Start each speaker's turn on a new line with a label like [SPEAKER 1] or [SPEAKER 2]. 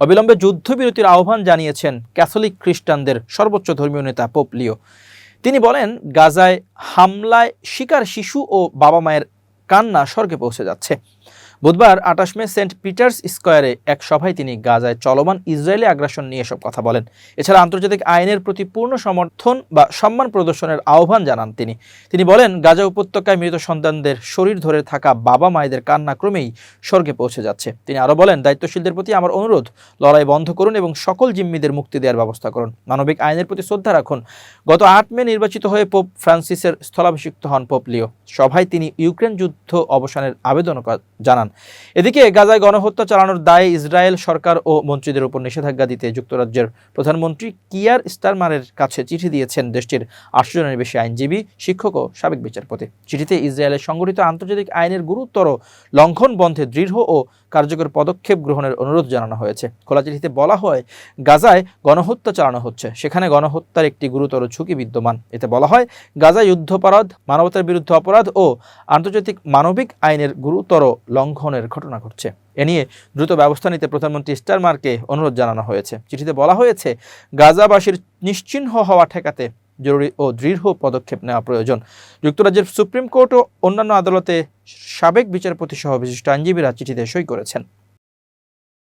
[SPEAKER 1] অবিলম্বে যুদ্ধবিরতির আহ্বান জানিয়েছেন ক্যাথলিক খ্রিস্টানদের সর্বোচ্চ ধর্মীয় নেতা পোপলিও তিনি বলেন, গাজায় হামলায় শিকার শিশু ও বাবা মায়ের কান্না স্বর্গে পৌঁছে যাচ্ছে। বুধবার আঠাশ মে সেন্ট পিটার্স স্কোয়ারে এক সভায় তিনি গাজায় চলমান ইসরায়েলি আগ্রাসন নিয়ে এসব কথা বলেন। এছাড়া আন্তর্জাতিক আইনের প্রতি পূর্ণ সমর্থন বা সম্মান প্রদর্শনের আহ্বান জানান তিনি। তিনি বলেন, গাজা উপত্যকায় মৃত সন্তানদের শরীর ধরে থাকা বাবা মায়েদের কান্না ক্রমেই স্বর্গে পৌঁছে যাচ্ছে। তিনি আরও বলেন, দায়িত্বশীলদের প্রতি আমার অনুরোধ, লড়াই বন্ধ করুন এবং সকল জিম্মিদের মুক্তি দেওয়ার ব্যবস্থা করুন। মানবিক আইনের প্রতি শ্রদ্ধা রাখুন। গত আট মে নির্বাচিত হয়ে পোপ ফ্রান্সিসের স্থলাভিষিক্ত হন পোপ লিও। সভায় তিনি ইউক্রেন যুদ্ধ অবসানের আবেদন জানান। এদিকে গাজায় গণহত্যা চালানোর দায়ে ইসরায়েল সরকার ও মন্ত্রীদের উপর নিষেধাজ্ঞা দিতে যুক্তরাজ্যের প্রধানমন্ত্রী কিয়ার স্টারমারের কাছে চিঠি দিয়েছেন দেশটির আটশো জনের বেশি আইনজীবী, শিক্ষক ও সাবেক বিচারপতি। চিঠিতে ইসরায়েলের সংগঠিত আন্তর্জাতিক আইনের গুরুতর লঙ্ঘন বন্ধে দৃঢ় ও কার্যকর পদক্ষেপ গ্রহণের অনুরোধ জানানো হয়েছে। খোলা চিঠিতে বলা হয়, গাজায় গণহত্যা চালানো হচ্ছে। সেখানে গণহত্যার একটি গুরুতর ঝুঁকি বিদ্যমান। এতে বলা হয় গাজায় যুদ্ধাপরাধ, মানবতার বিরুদ্ধে অপরাধ ও আন্তর্জাতিক মানবিক আইনের গুরুতর লঙ্ঘনের ঘটনা ঘটছে। এ নিয়ে দ্রুত ব্যবস্থা নিতে প্রধানমন্ত্রী স্টারমারকে অনুরোধ জানানো হয়েছে। চিঠিতে বলা হয়েছে, গাজাবাসীর নিশ্চিহ্ন হওয়া ঠেকাতে জরুরি ও দৃঢ় পদক্ষেপ নেওয়া প্রয়োজন। যুক্তরাজ্যের সুপ্রিম কোর্ট ও অন্যান্য আদালতে সাবেক বিচারপতি সহ বিশিষ্ট আইনজীবীরা চিঠিতে সই করেছেন।